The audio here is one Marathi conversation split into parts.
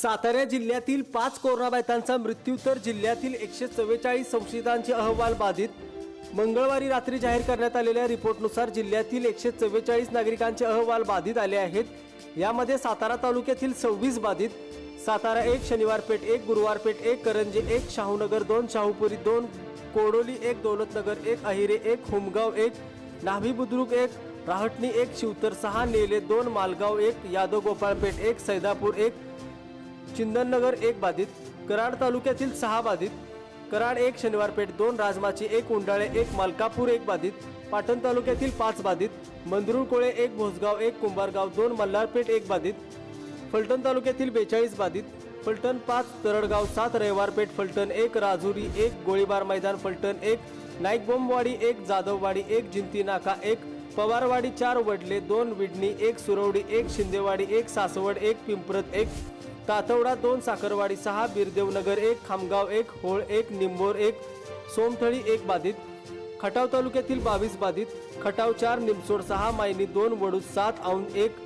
सातारा जिल्ह्यातील पाच कोरोनाबाधितांचा मृत्यू तर जिल्ह्यातील एकशे चव्वेचाळीस संशयितांचे अहवाल बाधित. मंगळवारी रात्री जाहीर करण्यात आलेल्या रिपोर्टनुसार जिल्ह्यातील एकशे चव्वेचाळीस नागरिकांचे अहवाल बाधित आले आहेत. यामध्ये सातारा तालुक्यातील सव्वीस बाधित सातारा एक शनिवार पेठ एक गुरुवार पेठ एक करंजे एक शाहूनगर दोन शाहूपुरी दोन कोडोली एक दौलतनगर एक अहिरे एक होमगाव एक नाभी बुद्रुक एक राहटणी एक शिवतर सहा नेले दोन मालगाव एक यादव गोपाळपेठ एक सैदापूर एक चिंदननगर एक बाधित कराड तालुक्यातील सहा बाधित कराड एक शनिवारपेठ दोन राजमाची एक उंडाळे एक मालकापूर एक बाधित पाटण तालुक्यातील पाच बाधित मंदरुळकोळे एक भोसगाव एक कुंभारगाव दोन मल्हारपेठ एक बाधित फलटण तालुक्यातील बेचाळीस बाधित फलटण पाच तरडगाव सात रविवारपेठ फलटण एक राजुरी एक गोळीबार मैदान फलटण एक नाईकबोंबवाडी एक जाधववाडी एक जिंती नाका एक पवारवाडी चार वडले दोन विडणी एक सुरवडी एक शिंदेवाडी एक सासवड एक पिंपरत एक तातवडा दोन साखरवाडी सहा बिरदेवनगर एक खामगाव एक होळ एक निंबोर एक सोमथळी एक बाधित खटाव तालुक्यातील बावीस बाधित खटाव चार निमसोड सहा मायनी दोन वडूस सात औंध एक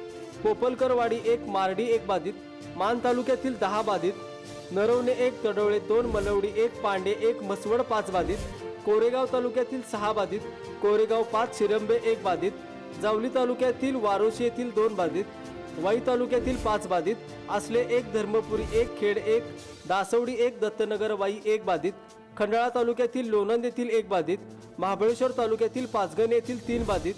पोपलकरवाडी एक मारडी एक बाधित मान तालुक्यातील दहा बाधित नरवणे एक तडवळे दोन मलवडी एक पांडे एक मसवड पाच बाधित कोरेगाव तालुक्यातील सहा बाधित कोरेगाव पाच शिरंबे एक बाधित जावली तालुक्यातील वारोशी येथील दोन बाधित वाई तालुक्यातील पाच बाधित असले एक धर्मपुरी एक खेड एक दासवडी एक दत्तनगर वाई एक बाधित खंडाळा तालुक्यातील लोणंद येथील एक बाधित महाबळेश्वर तालुक्यातील पाचगण येथील तीन बाधित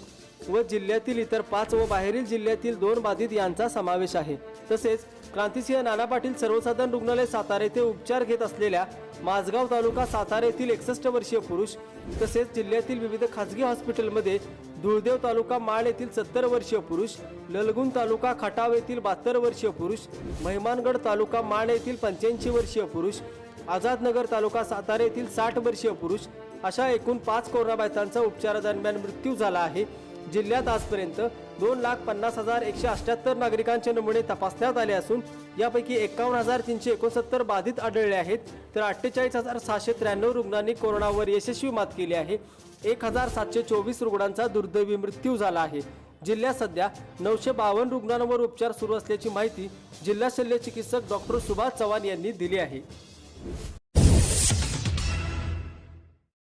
व जिल्ह्यातील इतर पाच व बाहेरील जिल्ह्यातील दोन बाधित यांचा समावेश आहे. तसेच क्रांतिसिंह नाना पाटील सर्वसाधारण रुग्णालय सातारा येथे उपचार घेत असलेल्या माझगाव तालुका सातारा येथील एकसष्ट वर्षीय पुरुष तसेच जिल्ह्यातील विविध खासगी हॉस्पिटलमध्ये धुळदेव तालुका माळ येथील सत्तर वर्षीय पुरुष ललगुण तालुका खटाव येथील बहात्तर वर्षीय पुरुष महिमानगड तालुका माळ येथील पंच्याऐंशी वर्षीय पुरुष आझादनगर तालुका सातारा येथील साठ वर्षीय पुरुष अशा एकूण पाच कोरोनाबाधितांचा उपचारादरम्यान मृत्यू झाला आहे. जिल्ह्यात आजपर्यंत दोन लाख पन्नास हजार एकशे अठ्याहत्तर नागरिकांचे नमुने तपासण्यात आले असून यापैकी एकावन्न हजार तीनशे एकोणसत्तर बाधित आढळले आहेत. तर अठ्ठेचाळीस हजार सहाशे त्र्याण्णव रुग्णांनी कोरोनावर यशस्वी मात केली आहे. एक हजार सातशे चोवीस रुग्णांचा दुर्दैवी मृत्यू झाला आहे. जिल्ह्यात सध्या नऊशे बावन्न रुग्णांवर उपचार सुरू असल्याची माहिती जिल्हा शल्य चिकित्सक डॉक्टर सुभाष चव्हाण यांनी दिली आहे.